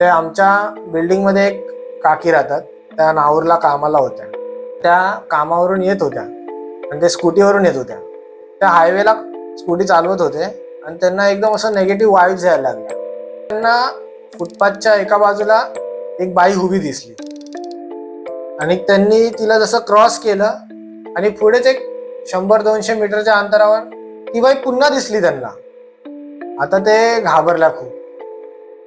ते आमच्या बिल्डिंगमध्ये एक काकी राहतात. त्या नाहूरला कामाला होत्या. त्या कामावरून येत होत्या. आणि ते स्कूटीवरून येत होत्या. त्या हायवेला स्कूटी चालवत होते. आणि त्यांना एकदम असं नेगेटिव्ह वाईब्स यायला लागल्या. त्यांना फुटपाथच्या एका बाजूला एक बाई उभी दिसली. आणि त्यांनी तिला जसं क्रॉस केलं आणि पुढेच एक शंभर दोनशे मीटरच्या अंतरावर ती बाई पुन्हा दिसली त्यांना. आता ते घाबरल्या खूप.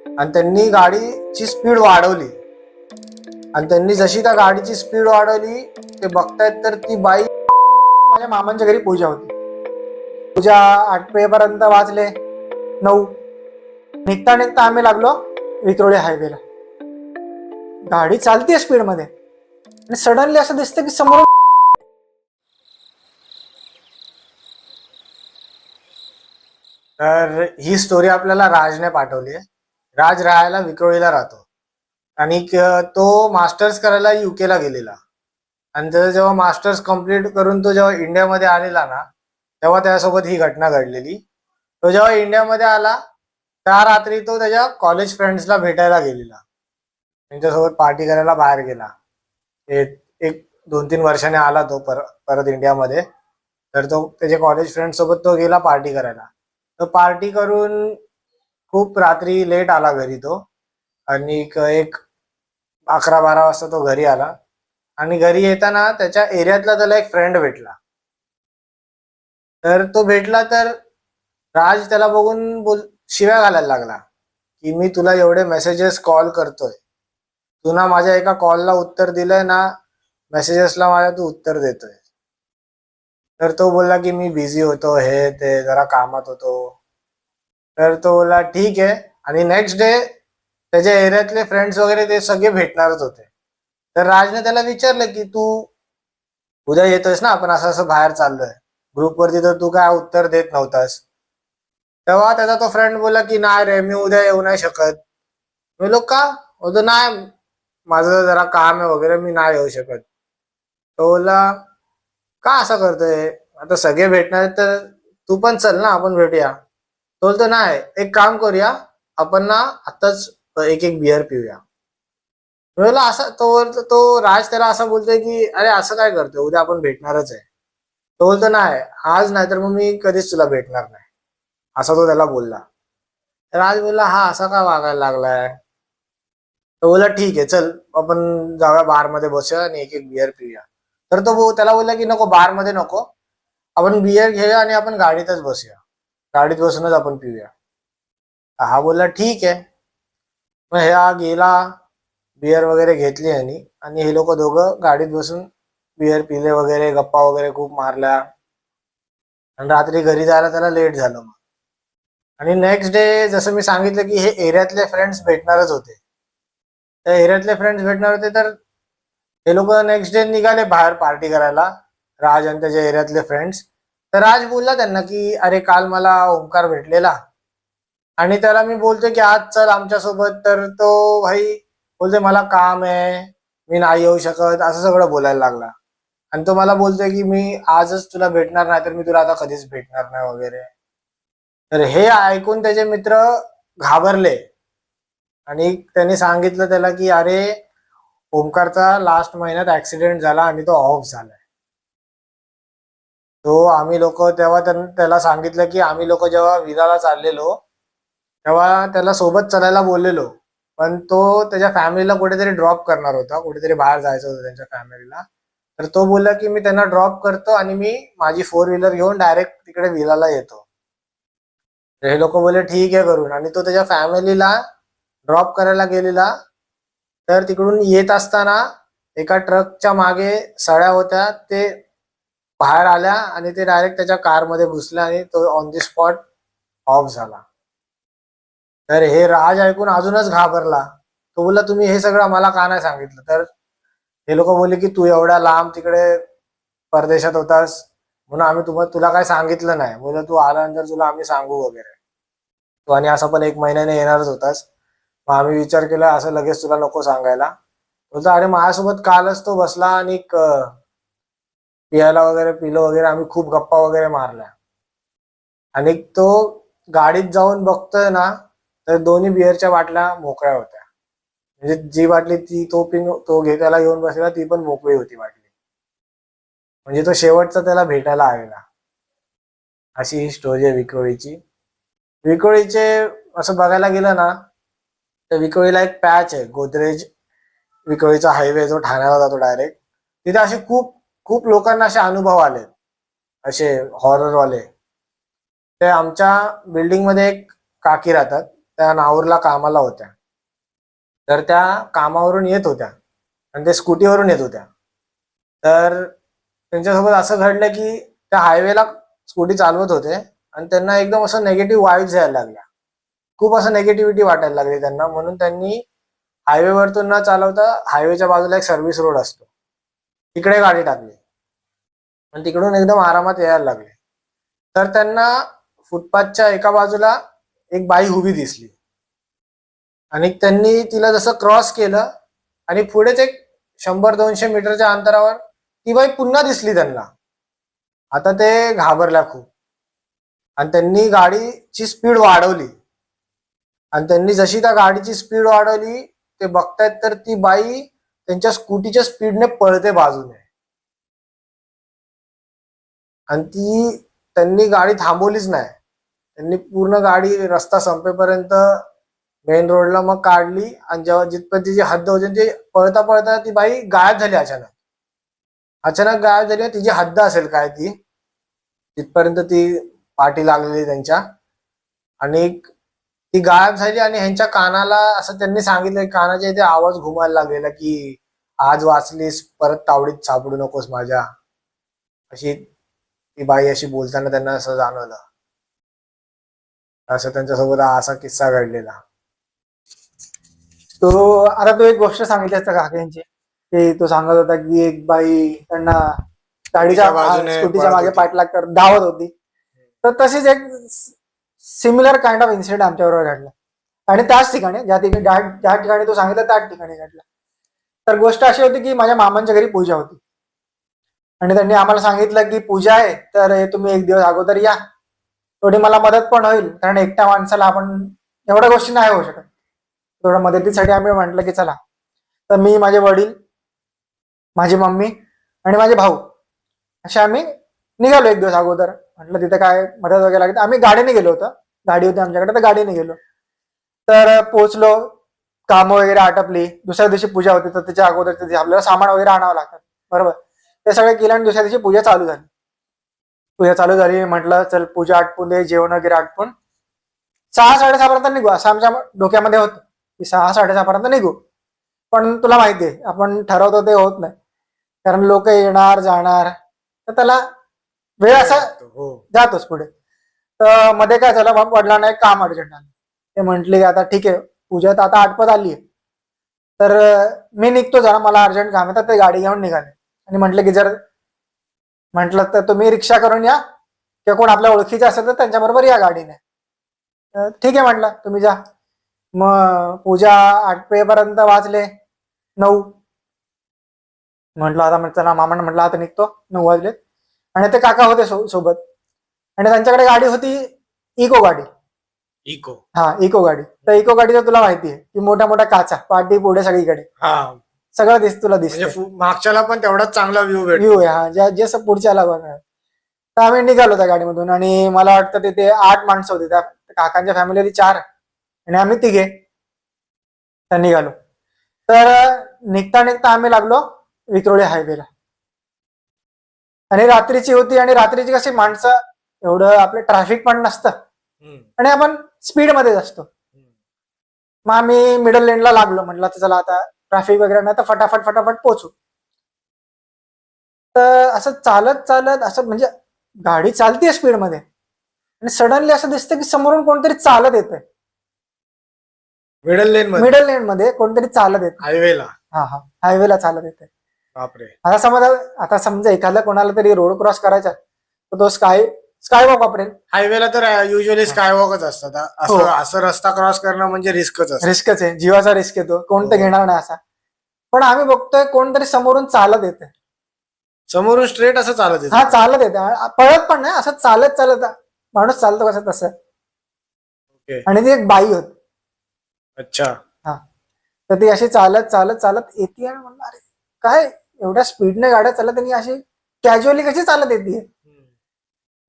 आणि त्यांनी गाडीची स्पीड वाढवली. आणि त्यांनी जशी त्या गाडीची स्पीड वाढवली ते बघतायत तर ती बाई माझ्या मामांच्या घरी पूजा होती. पूजा आठ वाचले. नऊ. निघता निघता आम्ही लागलो विक्रोळी हायवेला गाडी चालते स्पीडमध्ये आणि सडनली असं दिसतं की समोर तर ही स्टोरी आपल्याला राजने पाठवली आहे. राज राहायला विक्रोळीला राहतो. आणि तो मास्टर्स करायला युकेला ला गेलेला. आणि त्याचं जेव्हा मास्टर्स कंप्लीट करून तो जेव्हा इंडियामध्ये आलेला ना तेव्हा त्यासोबत ही घटना घडलेली. तो जेव्हा इंडियामध्ये आला त्या रात्री तो त्याच्या कॉलेज फ्रेंड्सला भेटायला गेलेला. त्यांच्यासोबत पार्टी करायला बाहेर गेला. एक एक दोन तीन वर्षाने आला तो पर परत इंडियामध्ये. तर तो त्याच्या कॉलेज फ्रेंड सोबत तो गेला पार्टी करायला. तर पार्टी करून खूप रात्री लेट आला घरी तो. आणि एक अकरा बारा वाजता तो घरी आला. आणि घरी येताना त्याच्या एरियातला त्याला एक फ्रेंड भेटला. तर तो भेटला तर राज त्याला बघून बोल शिव्या घालायला लागला. की मी तुला एवढे मेसेजेस कॉल करतोय. तू ना माझ्या एका कॉलला उत्तर दिलंय ना मेसेजेसला माझ्या तू उत्तर देतोय. तर तो बोलला की मी बिझी होतो हे ते जरा कामात होतो. तर तो बोला ठीक आहे. आणि नेक्स्ट डे त्याच्या एरियातले फ्रेंड्स वगैरे ते सगळे भेटणारच होते. तर राजने त्याला विचारलं की तू उद्या येतोयस ना? आपण असं असं बाहेर चाललोय. ग्रुपवरती तर तू काय उत्तर देत नव्हतास. तेव्हा त्याचा तो फ्रेंड बोलला की नाही रे मी उद्या येऊ नाही शकत. मी लोक का? होतो नाही माझं जरा काम आहे वगैरे मी नाही येऊ शकत. तो बोला का असं करतोय? आता सगळे भेटणार तर तू पण चल ना आपण भेटूया. तो बोलतो नाही एक काम करूया आपण ना आताच एक एक बिअर पिऊया. बोला बोलला असं तो बोलतो तो राज त्याला असं बोलतोय की अरे असं काय करतोय? उद्या आपण भेटणारच आहे. तो बोलतो नाही आज नाही तर मग मी कधीच तुला भेटणार नाही. असा तो त्याला बोलला. राज बोलला हा असा का वागायला लागलाय? तो बोलला ठीक आहे चल आपण जाऊया बारमध्ये बसूया आणि एक एक बिअर पिऊया. तर तो त्याला बोलला की नको बारमध्ये नको. आपण बिअर घेऊया आणि आपण गाडीतच बसूया. गाडीत बसूनच आपण पिऊया. हा बोलला ठीक आहे. मग ह्या गेला बिअर वगैरे घेतली आणि आणि हे लोक दोघं गाडीत बसून बिअर पिले वगैरे गप्पा वगैरे खूप मारल्या. आणि रात्री घरी जायला त्याला लेट झालं मग. आणि नेक्स्ट डे जसं मी सांगितलं की हे एरियातले फ्रेंड्स भेटणारच होते. त्या एरियातले फ्रेंड्स भेटणार होते तर हे लोक नेक्स्ट डे निघाले बाहेर पार्टी करायला. राज आणि त्याच्या एरियातले फ्रेंड्स तर राज बोलला त्यांना की अरे काल मला ओंकार भेटलेला. आणि त्याला मी बोलतोय की आज चल आमच्यासोबत. तर तो भाई बोलतोय मला काम आहे मी नाही येऊ शकत. असं सगळं बोलायला लागला. आणि तो मला बोलतोय की मी आजच तुला भेटणार नाही तर मी तुला आता कधीच भेटणार नाही वगैरे. तर हे ऐकून त्याचे मित्र घाबरले. आणि त्यांनी सांगितलं त्याला की अरे ओमकारचा लास्ट महिन्यात ऍक्सिडेंट झाला आणि तो ऑफ झालाय. तो आम्ही लोक तेव्हा त्याला सांगितलं की आम्ही लोक जेव्हा विराला चाललेलो तेव्हा त्याला सोबत चालायला बोललेलो. पण तो त्याच्या फॅमिलीला कुठेतरी ड्रॉप करणार होता कुठेतरी बाहेर जायचं होतं त्यांच्या फॅमिलीला. तर तो बोलला की मी त्यांना ड्रॉप करतो आणि मी माझी फोर व्हीलर घेऊन डायरेक्ट तिकडे विलाला येतो. तर हे लोक बोलले ठीक आहे करून. आणि तो त्याच्या फॅमिलीला ड्रॉप करायला गेलेला. तर तिकडून येत असताना एका ट्रकच्या मागे सळ्या होत्या ते बाहेर आल्या आणि ते डायरेक्ट त्याच्या कारमध्ये घुसल्या आणि तो ऑन दी स्पॉट ऑफ झाला. तर हे राज ऐकून अजूनच घाबरला. तो बोलला तुम्ही हे सगळं मला का नाही सांगितलं? तर हे लोक बोलले की तू एवढ्या लांब तिकडे परदेशात होतास म्हणून आम्ही तुम्हाला तुला काय सांगितलं नाही. बोल तू आल्यानंतर तुला आम्ही सांगू वगैरे तू आणि असं पण एक महिन्याने येणारच होतास मग आम्ही विचार केला असं लगेच तुला नको सांगायला. बोलतो अरे माझ्यासोबत कालच तो बसला आणि पियाला वगैरे पिलो वगैरे आम्ही खूप गप्पा वगैरे मारल्या. आणि तो गाडीत जाऊन बघतोय ना तर दोन्ही बिअरच्या बाटल्या मोकळ्या होत्या. म्हणजे जी बाटली ती तो पिन तो घे येऊन घेऊन बसला ती पण मोकळी होती बाटली. म्हणजे तो शेवटचा त्याला भेटायला आलेला. अशी ही स्टोरी आहे विक्रोळीची. विक्रोळीचे असं बघायला गेलं ना तर विक्रोळीला एक पॅच आहे गोदरेज विक्रोळीचा हायवे जो ठाण्याला जातो डायरेक्ट तिथे असे खूप खूप लोकांना असे अनुभव आले असे हॉररवाले ते आमच्या बिल्डिंगमध्ये एक काकी राहतात त्या नाऊरला कामाला होत्या. तर त्या कामावरून येत होत्या आणि ते स्कूटीवरून येत होत्या. तर त्यांच्यासोबत असं घडलं की त्या हायवेला स्कूटी चालवत होते आणि त्यांना एकदम असं नेगेटिव्ह वाईब्स यायला लागल्या. खूप असं नेगेटिव्हिटी वाटायला लागली त्यांना म्हणून त्यांनी हायवेवरतून न चालवता हायवेच्या बाजूला एक सर्व्हिस रोड असतो. तिकडे गाडी टाकली. आणि तिकडून एकदम आरामात यायला लागले. तर त्यांना फुटपाथच्या एका बाजूला एक बाई उभी दिसली. आणि त्यांनी तिला जसं क्रॉस केलं आणि पुढेच एक शंभर दोनशे मीटरच्या अंतरावर ती बाई पुन्हा दिसली त्यांना. आता ते घाबरल्या खूप. आणि त्यांनी गाडीची स्पीड वाढवली. आणि त्यांनी जशी त्या गाडीची स्पीड वाढवली ते बघतायत तर ती बाई त्यांच्या स्कूटीच्या स्पीडने पळते बाजूने. आणि ती त्यांनी गाडी थांबवलीच नाही. त्यांनी पूर्ण गाडी रस्ता संपेपर्यंत मेन रोडला मग काढली आणि जेव्हा जिथपर्यंत तिची हद्द होती ती पळता पळता ती बाई गायब झाली अचानक. अचानक गायब झाली तिची हद्द असेल काय ती तिथपर्यंत ती पाठी लागलेली त्यांच्या. आणि ती गायब झाली आणि ह्यांच्या कानाला असं त्यांनी सांगितलं कानाच्या इथे आवाज घुमायला लागलेला की आज वाचलीस परत तावडीत सापडू नकोस माझ्या. अशी ती बाई अशी बोलताना त्यांना असं जाणवलं. असं त्यांच्यासोबत असा किस्सा घडलेला. तो आता तू एक गोष्ट सांगितली असता काकांची की तो सांगत होता की एक बाई त्यांना गाडीच्या स्कूटीच्या मागे. पाठलाग कर धावत होती. तर तशीच एक सिमिलर काइंड ऑफ इन्सिडेंट आमच्याबरोबर घडला. आणि त्याच ठिकाणी ज्या ठिकाणी ज्या ठिकाणी तो सांगितलं त्याच ठिकाणी घडला. तर गोष्ट अशी होती की माझ्या मामांच्या घरी पूजा होती. आणि त्यांनी आम्हाला सांगितलं की पूजा आहे तर तुम्ही एक दिवस अगोदर या. थोडी मला मदत पण होईल कारण एकट्या माणसाला आपण एवढ्या गोष्टी नाही होऊ शकत. थोडं मदतीसाठी आम्ही म्हटलं की चला. तर मी माझे वडील माझी मम्मी आणि माझे भाऊ असे आम्ही निघालो एक दिवस अगोदर. म्हटलं तिथे काय मदत वगैरे लागते आम्ही गाडीने गेलो होतो. गाडी होती आमच्याकडे तर गाडीने गेलो. तर पोहोचलो. कामं वगैरे आटपली. दुसऱ्या दिवशी पूजा होती तर त्याच्या अगोदर तिथे आपल्याला सामान वगैरे आणावं लागतं. बरोबर? ते सगळे केलं आणि दुसऱ्या दिवशी पूजा चालू झाली. पूजा चालू झाली. म्हटलं चल पूजा आटपून दे जेवण वगैरे आटपून. सहा साडेसहापर्यंत निघू. असं आमच्या डोक्यामध्ये होतं की सहा साडेसहापर्यंत निघू. पण तुला माहिती आहे आपण ठरवतो ते होत नाही. कारण लोक येणार जाणार तर त्याला वेळ असा हो. जातोच पुढे. तर मध्ये काय झालं मग वडिलांना एक काम अर्जंट आलं. ते म्हटले की आता ठीक आहे पूजा तर आता आटपत आली आहे. तर मी निघतो जरा मला अर्जंट काम आहे तर ते गाडी घेऊन निघाले. आणि म्हटलं की जर म्हटलं तर तुम्ही रिक्षा करून या किंवा कोण आपल्या ओळखीचं असेल तर त्यांच्याबरोबर या गाडीने. ठीक आहे म्हटलं तुम्ही जा. मग पूजा आठपेपर्यंत वाजले नऊ. म्हटलं आता म्हटलं ना मामानं म्हटलं आता निघतो. नऊ वाजले. आणि ते काका होते सो- सोबत. आणि त्यांच्याकडे गाडी होती इको गाडी. इको. हा इको गाडी. तर इको गाडीचं तुला माहिती आहे की मोठ्या मोठ्या काचा पाठी पुढे सगळीकडे. हा. सगळं दिस तुला म्हणजे दिसतं मागच्याला पण तेवढाच चांगला व्ह्यू व्ह्यू आहे हा. ज्या जे असं पुढच्याला बघणार. तर आम्ही निघालो त्या गाडीमधून आणि मला वाटतं तिथे आठ माणसं होती. त्या काकांच्या फॅमिली होती चार. आणि आम्ही तिघे. तर निघालो. तर निघता निघता आम्ही लागलो विक्रोळी हायवेला आणि रात्रीची होती आणि रात्रीची कशी माणसं एवढं आपलं ट्रॅफिक पण नसतं. आणि आपण स्पीड मध्येच असतो. मग आम्ही मिडल लेनला लागलो म्हटलं तर चला आता ट्रॅफिक वगैरे नाही तर फटाफट फटाफट पोहोचू. तर असं चालत चालत असं म्हणजे गाडी चालतीये स्पीडमध्ये. आणि सडनली असं दिसतं की समोरून कोणतरी चालत येतंय. मिडल लेन मध्ये? मिडल लेन मध्ये कोणतरी चालत येत हायवेला हा हा. हायवेला चालत येते बापरे. आता समजा आता समजा एखाद्या कोणाला तरी रोड क्रॉस करायचा तर तो स्काय स्काय वॉक वापरेल. हायवेला तर युजली स्कायवॉकच असतात. हो. असं असं रस्ता क्रॉस करणं म्हणजे रिस्कच असतं. रिस्कच आहे. जीवाचा रिस्क येतो. कोणतं हो. घेणार नाही असा. पण आम्ही बघतोय कोणतरी समोरून चालत येते समोरून स्ट्रेट असं चालत येतं. हा चालत येते. आ- पळत पण नाही असं चालत चालत. माणूस चालतो कसं तसं. ओके. आणि ती एक बाई होती. अच्छा. तर ती अशी चालत चालत चालत येते आणि म्हणलं अरे काय? एवढ्या स्पीडने गाड्या चालत आणि अशी कॅज्युअली कशी चालत येते?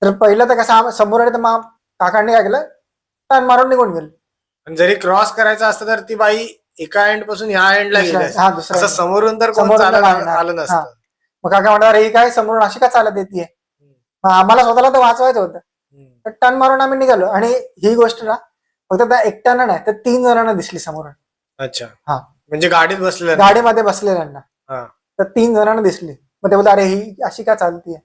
तर पहिलं तर कसं समोर आले तर मग काकांनी काय केलं? टर्न मारून निघून गेले. जरी क्रॉस करायचं असतं तर ती बाई एका एंडपासून ह्या एंडला दुसऱ्या-. हा समोरून तर. आलं नसतं. मग काका म्हणणार ही काय समोरून अशी का चालत येते? आम्हाला स्वतःला तर वाचवायचं होतं. तर टर्न मारून आम्ही निघालो. आणि ही गोष्ट ना फक्त त्या एकट्यानं नाही तर तीन जणांना दिसली समोरून. अच्छा. हा. म्हणजे गाडीत बसलेलं गाडीमध्ये बसलेल्यांना. हा. तर तीन जणांना दिसली. मग ते बोलते अरे ही अशी का चालतीये.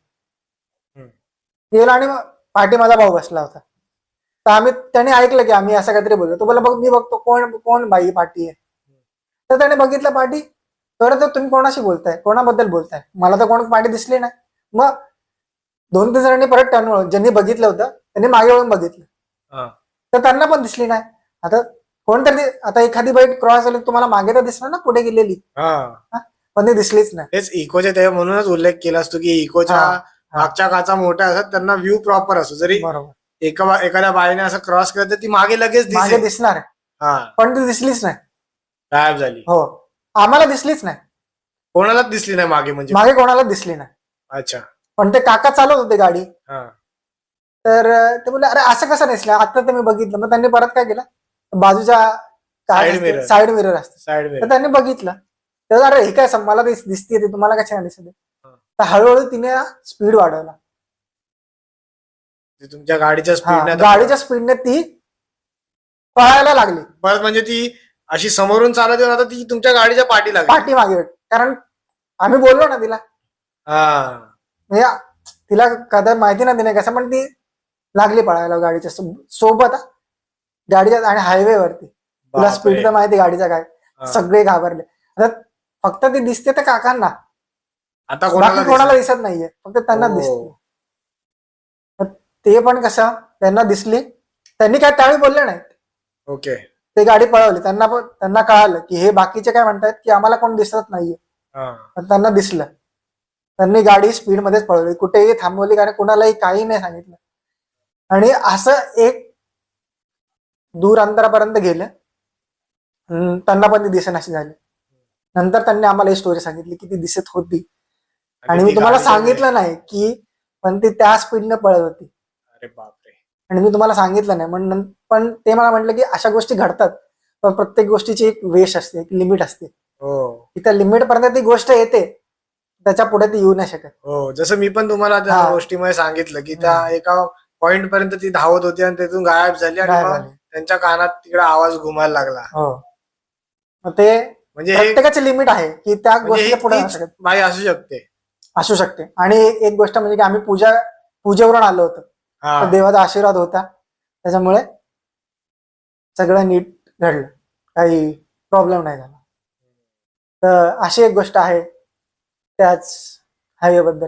गेलो आणि पाठी माझा भाऊ बसला होता. तर आम्ही त्याने ऐकलं की आम्ही असं काहीतरी बोललो. तो बोला बघ मी बघतो कोण कोण बाई पाठी आहे. तर त्याने बघितलं पाठी तर तुम्ही कोणाशी बोलताय? कोणाबद्दल बोलताय? मला तर कोण पाठी दिसली नाही. मग दोन तीन जणांनी परत टर्न ज्यांनी बघितलं होतं त्यांनी मागे वळून बघितलं. हा. तर त्यांना पण दिसली नाही. आता कोणतरी आता एखादी बाईट क्रॉस झाली तुम्हाला मागे तर दिसणार ना पुढे गेलेली. पण ती दिसलीच नाही. तेच इकोच्या ते म्हणूनच उल्लेख केला असतो की इकोच्या. मागच्या काचा मोठ्या असतात त्यांना व्ह्यू प्रॉपर असतो. जरी बरोबर. एका एखाद्या बाईने असं क्रॉस केलं तर ती मागे लगेच मागे दिसेल दिसणार हा. पण ती दिसलीच नाही. गायब झाली. हो. आम्हाला दिसलीच नाही. कोणालाच दिसली नाही मागे म्हणजे? मागे कोणाला दिसली नाही. अच्छा. पण ते काका चालवत होते गाडी. हा. तर अं, ते बोलले अरे असं कसं दिसलं? आता तर मी बघितलं. मग त्यांनी परत काय केलं? बाजूच्या Side mirror. साईड मिरर असते. साइड तर त्यांनी बघितलं. तर अरे हे काय मला दिस- दिसतीये ते तुम्हाला काय छान दिसत. तर हळूहळू तिने स्पीड वाढवला. तुमच्या गाडीच्या स्पीडने गाडीच्या स्पीडने ती पळायला लागली. परत म्हणजे ती अशी समोरून चालत येऊन आता ती तुमच्या गाडीच्या पाठी लागली. पाठी मागे कारण आम्ही बोललो ना तिला. म्हणजे तिला कदा माहिती नाही तिने कसं पण ती लागली पळायला गाडीच्या सोबत. गाडीच्या आणि हायवे वरती. तुला. स्पीड तर माहिती गाडीचा काय. सगळे घाबरले. आता फक्त ती दिसते तर काकांना. आता बाकी कोणाला दिसत? नाहीये. फक्त त्यांना हो. दिसते. ते पण कसं त्यांना दिसली. त्यांनी काय त्यावेळी बोलले नाही ओके. ते गाडी पळवली. त्यांना पण त्यांना कळालं की हे बाकीचे काय म्हणतात की आम्हाला कोण दिसत नाहीये. हा. पण त्यांना दिसलं. त्यांनी गाडी स्पीड मध्येच पळवली. कुठेही थांबवली कारण कुणालाही काही नाही सांगितलं. आणि असं एक दूर अंतरापर्यंत गेलं. त्यांना पण ती दिसेनाशी झाली. नंतर त्यांनी आम्हाला ही स्टोरी सांगितली की ती दिसत होती. आणि मी तुम्हाला सांगितलं नाही की पण ती त्या स्पीडने पळत होती. अरे बापरे. आणि मी तुम्हाला सांगितलं नाही पण नं- पण ते मला म्हटलं की अशा गोष्टी घडतात पण प्रत्येक गोष्टीची एक वेश असते एक लिमिट असते. हो. त्या लिमिट पर्यंत ती गोष्ट येते त्याच्या पुढे ती येऊ नाही शकत. हो जसं मी पण तुम्हाला त्या हा. गोष्टीमध्ये सांगितलं की त्या एका पॉइंट पर्यंत ती धावत होती आणि तिथून गायब झाली आणि त्यांच्या कानात तिकडे आवाज घुमायला लागला. हो. ते म्हणजे प्रत्येकाची लिमिट आहे की त्या म्हणजे गोष्टीच्या ही पुढे बाई असू शकते. असू शकते. आणि एक गोष्ट म्हणजे की आम्ही पूजा पूजेवरून आलो होतो. देवाचा आशीर्वाद होता. त्याच्यामुळे सगळं नीट घडलं. काही प्रॉब्लेम नाही झाला. तर अशी एक गोष्ट आहे त्याच हायवे बद्दल